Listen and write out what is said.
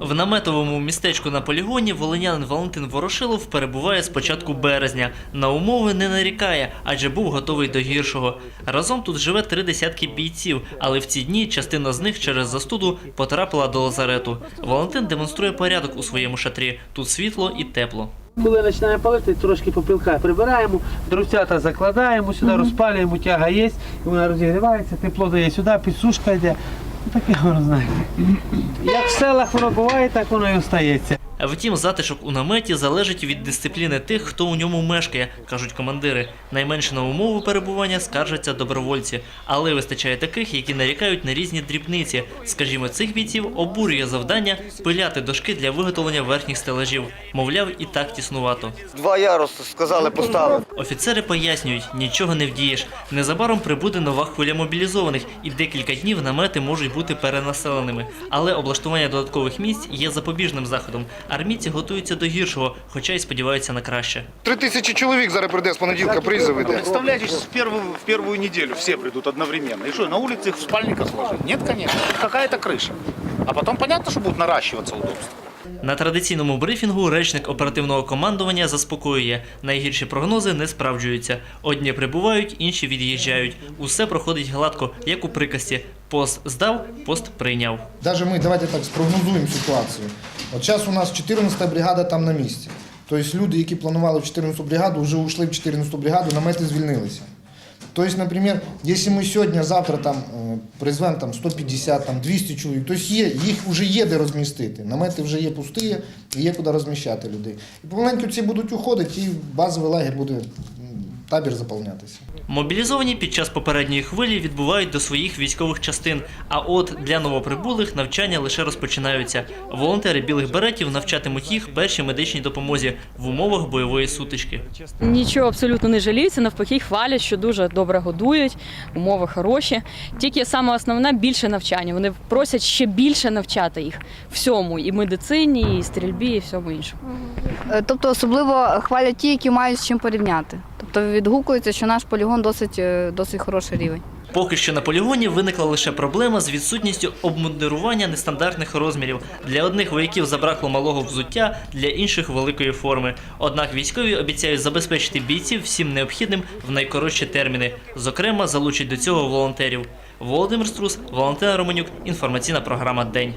В наметовому містечку на полігоні волинянин Валентин Ворошилов перебуває з початку березня. На умови не нарікає, адже був готовий до гіршого. Разом тут живе три десятки бійців, але в ці дні частина з них через застуду потрапила до лазарету. Валентин демонструє порядок у своєму шатрі. Тут світло і тепло. Коли починає палити, трошки попілка прибираємо, друцята закладаємо сюди, розпалюємо, тяга є, вона розігрівається, тепло дає сюди, підсушка йде. Таке воно знаєте. Як в селах воно буває, так воно і остається. Втім, затишок у наметі залежить від дисципліни тих, хто у ньому мешкає, кажуть командири. Найменше на умови перебування скаржаться добровольці, але вистачає таких, які нарікають на різні дрібниці. Скажімо, цих бійців обурює завдання пиляти дошки для виготовлення верхніх стелажів. Мовляв, і так тіснувато. Два яруси сказали поставити. Офіцери пояснюють, нічого не вдієш. Незабаром прибуде нова хвиля мобілізованих, і декілька днів намети можуть бути перенаселеними. Але облаштування додаткових місць є запобіжним заходом. Армійці готуються до гіршого, хоча й сподіваються на краще. Три тисячі чоловік зараз прийде з понеділка, призов іде. Представляете, в первую, в первую неделю все придут одновременно. И что, на улице в спальниках? Нет, конечно. Тут какая-то крыша. А потом понятно, что будут наращиваться удобства. На традиційному брифінгу речник оперативного командування заспокоює, найгірші прогнози не справджуються. Одні прибувають, інші від'їжджають. Усе проходить гладко, як у приказці. Пост здав, пост прийняв. Даже мы, давайте так, спрогнозуємо ситуацію. От зараз у нас 14-та бригада там на місці. Тобто люди, які планували в 14-ту бригаду, вже ушли в 14-ту бригаду, намети звільнилися. Тобто, наприклад, якщо ми сьогодні, завтра там е, призвемо там 150, там 200 чоловік, тобто є, їх вже є де розмістити. Намети вже є пусті, і є куди розміщати людей. І помаленьку ці будуть уходити, і базовий лагерь буде табір заповнятися. Мобілізовані під час попередньої хвилі відбувають до своїх військових частин. А от для новоприбулих навчання лише розпочинаються. Волонтери білих беретів навчатимуть їх першій медичній допомозі в умовах бойової сутички. Нічого абсолютно не жаліються, навпаки, хвалять, що дуже добре годують, умови хороші. Тільки саме основне більше навчання. Вони просять ще більше навчати їх всьому, і медицині, і стрільбі, і всьому іншому. Е, Тобто особливо хвалять ті, які мають з чим порівняти. Тобто відгукується, що наш полігон досить, е, досить хороший рівень. Поки що на полігоні виникла лише проблема з відсутністю обмундирування нестандартних розмірів. Для одних вояків забракло малого взуття, для інших великої форми. Однак військові обіцяють забезпечити бійців всім необхідним в найкоротші терміни. Зокрема, залучать до цього волонтерів. Володимир Струс, Валентина Романюк, інформаційна програма День.